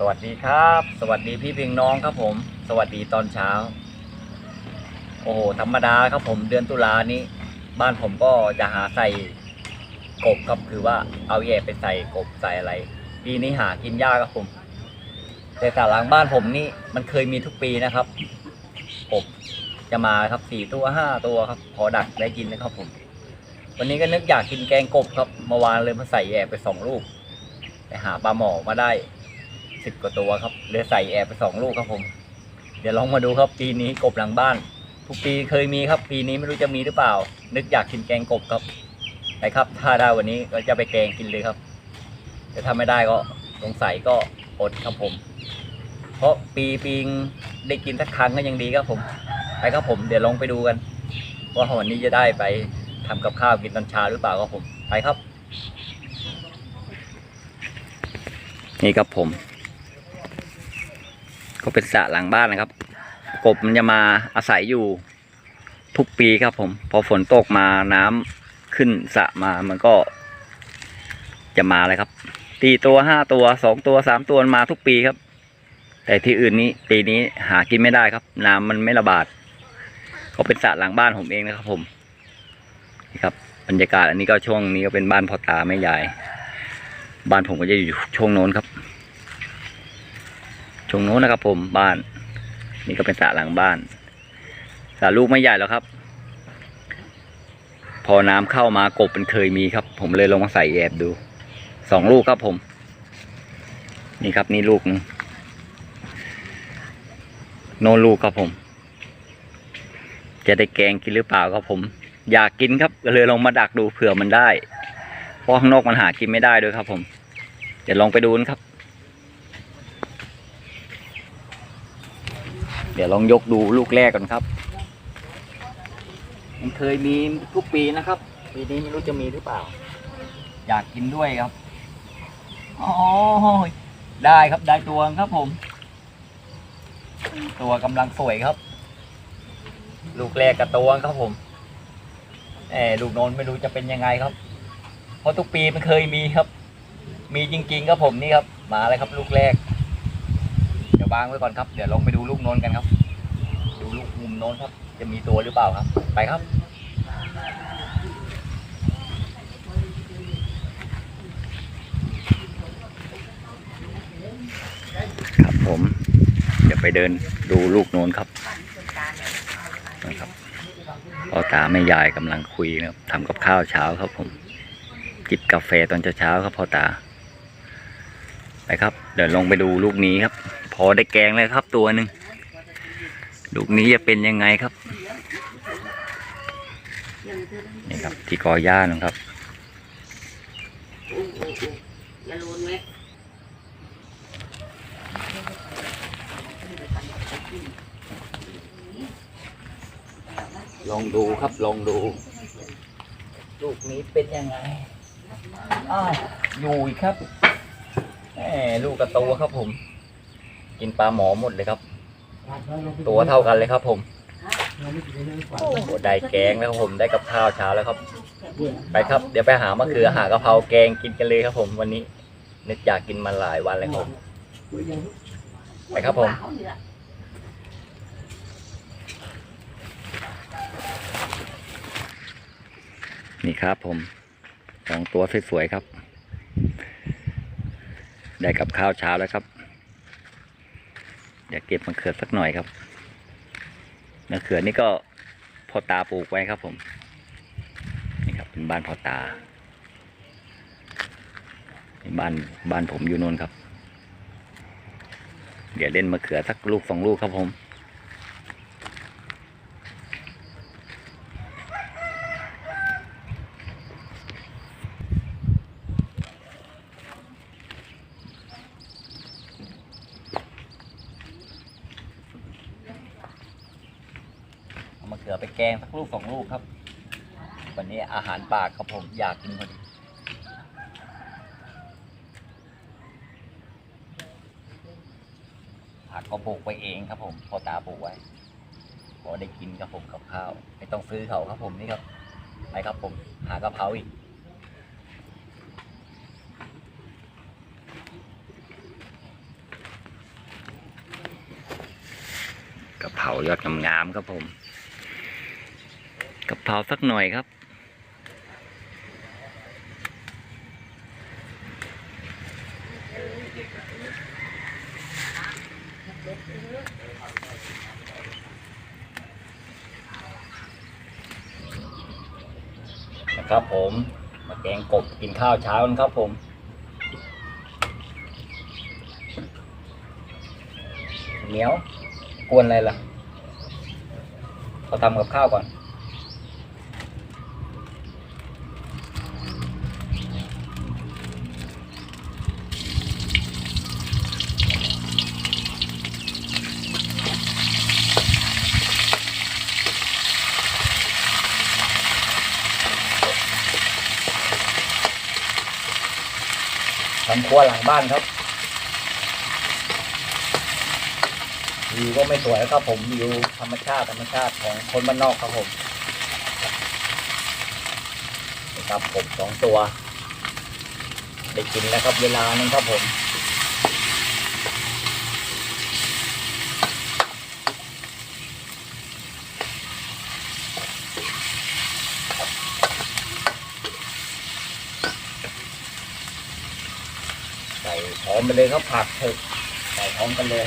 สวัสดีครับ สวัสดีพี่เพียงน้องครับผม สวัสดีตอนเช้า โอ้โหธรรมดาครับผมเดือนตุลานี้ บ้านผมก็จะหาใส่กบครับคือว่าเอาแย่ไปใส่กบใส่อะไร ปีนี้หากินยากครับผม แต่ตาหลังบ้านผมนี่มันเคยมีทุกปีนะครับกบจะมาครับสี่ตัวห้าตัวครับ พอดักได้กินนะครับผม วันนี้ก็นึกอยากกินแกงกบครับเมื่อวานเลยมาใส่แย่ไปสองลูกไปหาปลาหมอมาได้ สิบกว่าตัวครับเลยใส่แอบไปสองลูกครับผม เดี๋ยวลองมาดูครับปีนี้กบหลังบ้าน ทุกปีเคยมีครับ ปีนี้ไม่รู้จะมีหรือเปล่า นึกอยากกินแกงกบครับไปครับ ถ้าได้วันนี้ก็จะไปแกงกินเลยครับแต่ถ้าไม่ได้ก็สงสัยก็อดครับผม เพราะปีปีงได้กินสักครั้งก็ยังดีครับผมไปครับผมเดี๋ยวลองไปดูกัน ว่าวันนี้จะได้ไปทำกับข้าวกินตอนเช้าหรือเปล่าครับผมไปครับ นี่ครับผม ก็เป็นสระหลังบ้านนะครับ กบมันจะมาอาศัยอยู่ทุกปีครับผม พอฝนตกมาน้ำขึ้นสระมามันก็ จะมาเลยครับตีตัวห้าตัวสองตัวสามตัวมาทุกปีครับ แต่ที่อื่นนี้ปีนี้หากินไม่ได้ครับ น้ำมันไม่ระบาด ก็เป็นสระหลังบ้านผมเองนะครับผมนี่ครับบรรยากาศอันนี้ก็ช่วงนี้ก็เป็นบ้านพ่อตาแม่ยาย บ้านผมก็จะอยู่ช่วงโน้นครับ ช่วงโน้นนะครับ ผมบ้าน นี่ก็เป็นสระหลังบ้านสระลูกไม่ใหญ่แล้วครับ พอน้ำเข้ามากบมันเคยมีครับ ผมเลยลงมาใส่แอบดูสองลูกครับผม นี่ครับนี่ลูกหนึงโนลูกครับผม จะได้แกงกินหรือเปล่าครับผม อยากกินครับก็เลยลองมาดักดูเผื่อมันได้เพราะข้างนอกมันหากินไม่ได้ด้วยครับ ผม เดี๋ยวลองไปดูนครับ ดี๋ยวลองยกดูลูกแรกก่อนครับ มันเคยมีทุกปีนะครับ ปีนี้ไม่รู้จะมีหรือเปล่า อยากกินด้วยครับอ๋อได้ครับได้ตัวครับผม ตัวกำลังสวยครับ ลูกแรกกับตัวครับผมแหมลูกนนไม่รู้จะเป็นยังไงครับ เพราะทุกปีมันเคยมีครับ มีจริงๆครับผมนี่ครับ มาเลยครับลูกแรก เดี๋ยวางไว้ก่อนครับ เดี๋ยวลองไปดูลูกโนนกันครับ ดูลูกมุมโนนครับ จะมีตัวหรือเปล่าครับ ไปครับครับผมเดี๋ยวไปเดินดูลูกโนนครับนะครับพ่อตาแม่ยายกำลังคุยนะครับทำกับข้าวเช้าครับผมจิบกาแฟตอนเช้าๆครับพ่อตาไปครับ เดี๋ยวลงไปดูลูกนี้ครับ อได้แกงเลยครับตัวหนึ่งลูกนี้จะเป็นยังไงครับ นี่ครับ ที่กอหญ้านะครับลองดูครับลองดู ลูกนี้เป็นยังไงอ้าวอยู่ครับแหมลูกกระตัวครับผม กินปลาหมอหมดเลยครับ ตัวเท่ากันเลยครับ ผมโอ้โหได้แกงแล้วครับผมได้กับข้าวเช้าแล้วครับ ไปครับ เดี๋ยวไปหามะเขือหากะเพราแกงกินกันเลยครับ ผมวันนี้นึกอยากกินมาหลายวันเลยครับผมไปครับผม นี่ครับผมสองตัวสวยๆครับ ได้กับข้าวเช้าแล้วครับ อยากเก็บมะเขือสักหน่อยครับมะเขือนี่ก็พ่อตาปลูกไว้ครับผม นี่ครับเป็นบ้านพ่อตานี่บ้านบ้านผมอยู่น่นครับ เดี๋ยวเล่นมะเขือสักลูกสองลูกครับผม สองลูกครับ วันนี้อาหารปากครับผมอยากกินพอดีผักก็ปลูกไปเองครับผมพอตาปลูกไว้พอได้กินครับผมกับข้าว ไม่ต้องซื้อเขาครับผมนี่ครับไปครับผมหากระเพราอีกกระเพรายอดงามๆครับผม กะเพราสักหน่อยครับ นะครับผม มาแกงกบกินข้าวเช้ากันครับผมเหนียวกวนอะไรล่ะเขาทำกับข้าวก่อน ครัวหลังบ้านครับวิวก็ไม่สวยครับผมวิวธรรมชาติธรรมชาติของคนบ้านนอกครับผมนะครับผมสองตัว ได้กินแล้วครับเวลานึงครับผม ใส่หอมไปเลยครับผักเถอะใส่หอมกันเลย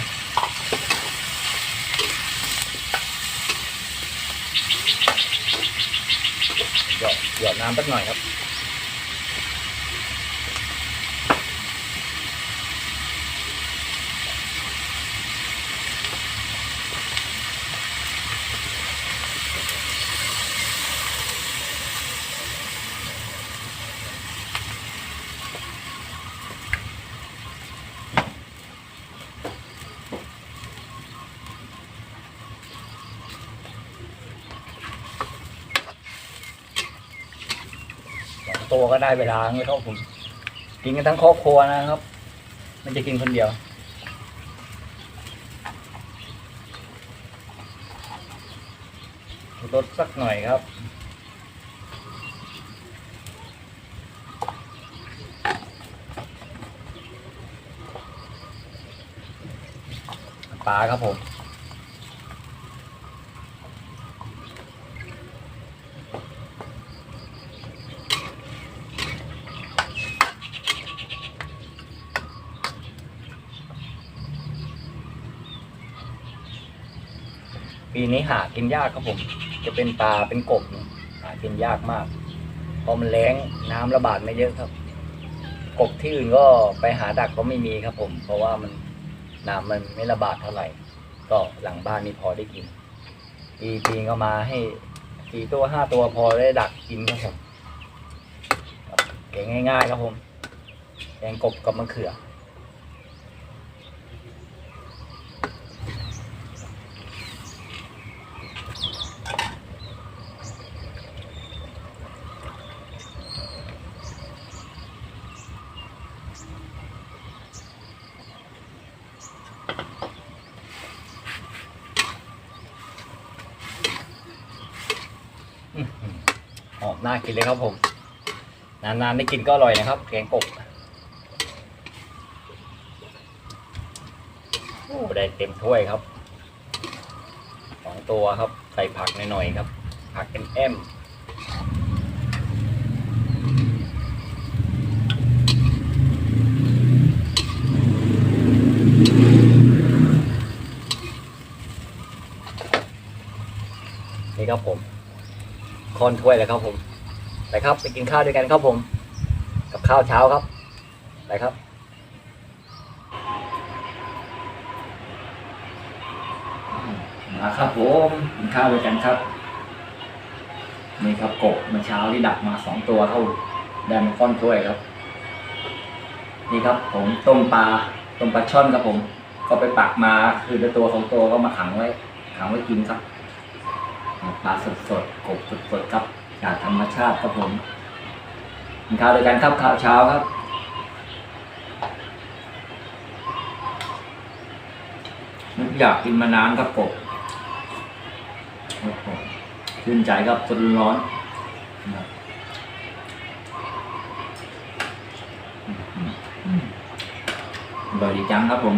หยอดหยอดน้ำสักหน่อยครับ ตัวก็ได้เวลาเลยครับผมกินกันทั้งครอบครัวนะครับไมันจะกินคนเดียว ลดสักหน่อยครับปลาครับผม ปี นี้หากินยากครับผม จะเป็นปลาเป็นกบหากินยากมากเพราะมันแล้งน้ำระบาดไม่เยอะครับ กบที่อื่นก็ไปหาดักก็ไม่มีครับผม เพราะว่ามันน้ำมันไม่ระบาดเท่าไหร่ ก็หลังบ้านนี่พอได้กินปีปีก็มาให้สี่ตัวห้าตัวพอได้ดักกินครับผมแกงง่ายๆครับผมแกงกบกับมะเขือหือหอม น่ากินเลยครับผม นานๆได้กินก็อร่อยนะครับ แกงกบโอ้ได้เต็มถ้วยครับสองตัวครับ ใส่ผักหน่อยๆครับ ผักแอมแอมนี่ครับผมคอนถ้วยเลยครับผม ไปครับ ไปกินข้าวด้วยกันครับผม กับข้าวเช้าครับ ไปครับมาครับผมกินข้าวด้วยกันครับนี่ครับกบเมื่อเช้าที่ดักมาสองตัวเข้าได้มาค่อนถ้วยครับ นี่ครับ ผมต้มปลาต้มปลาช่อนครับผม ก็ไปปักมาคือละตัวสองตัวก็มาขังไว้ ขังไว้กินครับปลาสดสดๆกบสดสดๆครับ จากธรรมชาติครับผมข้าวด้วยกันครับข้าวเช้าครับนึกอยากกินมานานครับกบโอ้โหชื่นใจครับสดร้อนนะครับอืมอร่อยดีจังครับผม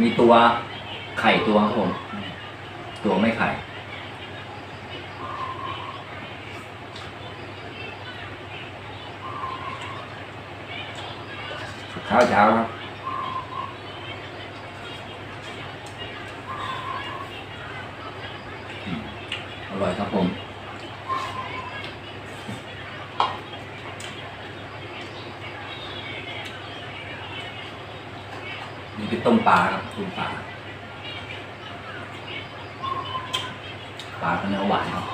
มีตัวไข่ตัวครับผม ตัวไม่ไข่ข้าวเช้าครับ อร่อยครับผม นี่คือต้มปลาครับต้มปลา ปลาก็เนื้อหวานครับ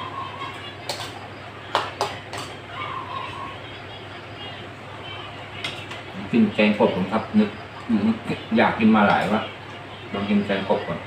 กินแกงกบผมครับ นึกอยากกินมาหลายวะลองกินแกงกบก่อน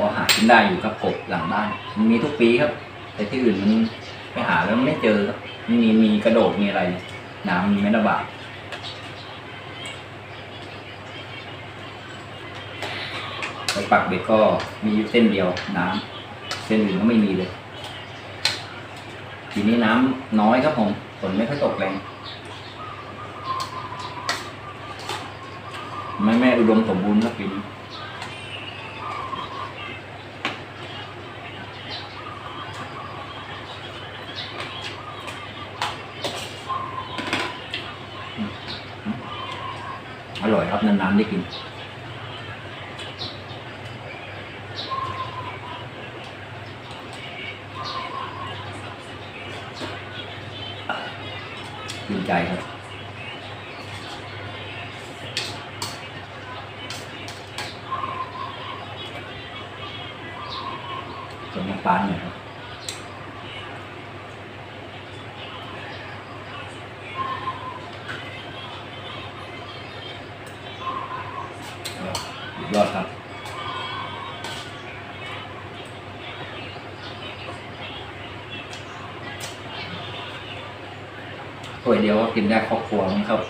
พอหากินได้อยู่ครับกบหลังบ้าน มันมีทุกปีครับ แต่ที่อื่นมันไปหาแล้วไม่เจอครับมันมีมีกระโดดมีอะไร น้ำมีไม่ระบาดไปปักเบ็ดก็มีอยู่เส้นเดียวน้ำเส้นอื่นก็ไม่มีเลยทีนี้น้ำน้อยครับผมฝนไม่ค่อยตกแรงไม่แม่อุดมสมบูรณ์ครับปีนี้ อร่อย ครับนานๆได้กินดีใจครับส่วนน้ำปลาหน่อยครับ สุดยอดครับ ถ้วยเดียวก็กินได้ครอบครัวมั้งครับ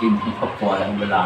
กินทั้งครอบครัวแล้วเวลา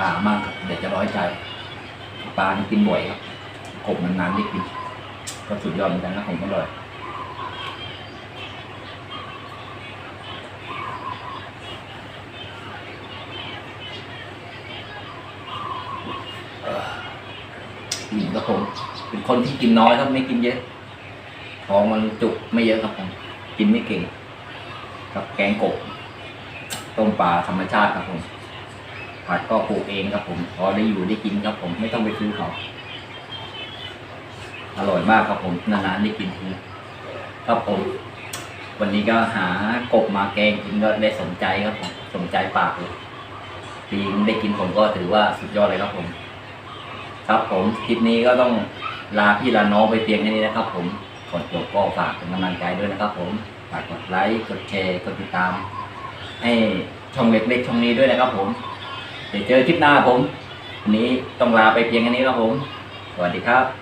ปลามากครับเดี๋ยวจะร้อยใจปลานี่กินบ่อยครับกบนานๆได้กินก็สุดยอดเหมือนกันนะผมอร่อยอืมครับผมเป็นคนที่กินน้อยครับไม่กินเยอะท้องมันจุกไม่เยอะครับผมกินไม่เก่ง กับแกงกบต้มปลาธรรมชาติครับผม ผัดก็ปลูกเองครับผมพอได้อยู่ได้กินครับผมไม่ต้องไปซื้อเขาอร่อยมากครับผมนานๆได้กินทีครับผม วันนี้ก็หากบมาแกงกินก็ได้สนใจครับผมสนใจปากเลยปีนได้กินผมก็ถือว่าสุดยอดเลยครับผม ครับผมคลิปนี้ก็ต้องลาพี่ลาน้องไปเพียงแค่นี้นะครับ ผมก่อนจบก็ฝากเป็นกำลังใจด้วยนะครับ ผมฝากกดไลค์กดแชร์กดติดตามให้ช่องเล็กๆช่องนี้ด้วยนะครับผม เดี๋ยวเจอคลิปหน้าผมวันนี้ต้องลาไปเพียงแค่นี้ครับผม สวัสดีครับ